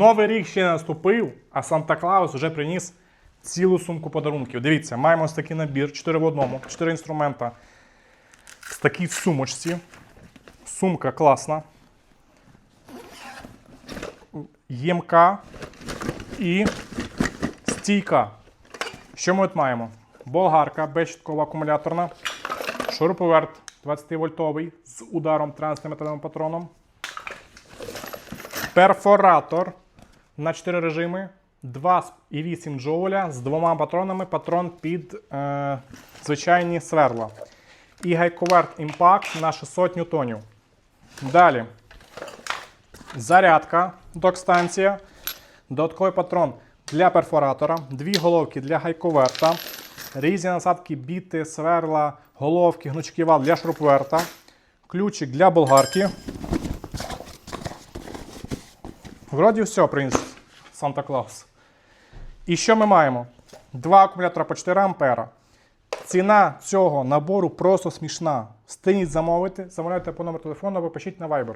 Новий рік ще не наступив, а Санта Клаус вже приніс цілу сумку подарунків. Дивіться, маємо ось такий набір 4 в одному, 4 інструмента в такій сумочці. Сумка класна. Ємка і стійка. Що ми от маємо? Болгарка безщиткова акумуляторна, шуруповерт 20-вольтовий з ударом 13-метровим патроном, перфоратор на 4 режими, 2,8 джоуля з двома патронами, патрон під е, звичайні сверла. І гайковерт Impact на 600 ньютонів. Далі. Зарядка, док-станція, додатковий патрон для перфоратора, дві головки для гайковерта, різні насадки, біти, сверла, головки, гнучки вал для шуруповерта, ключик для болгарки. Вроді все приніс Санта Клаус. І що ми маємо? Два акумулятора по 4 ампера. Ціна цього набору просто смішна. Стиніть замовити, замовляйте по номеру телефону або пишіть на Viber.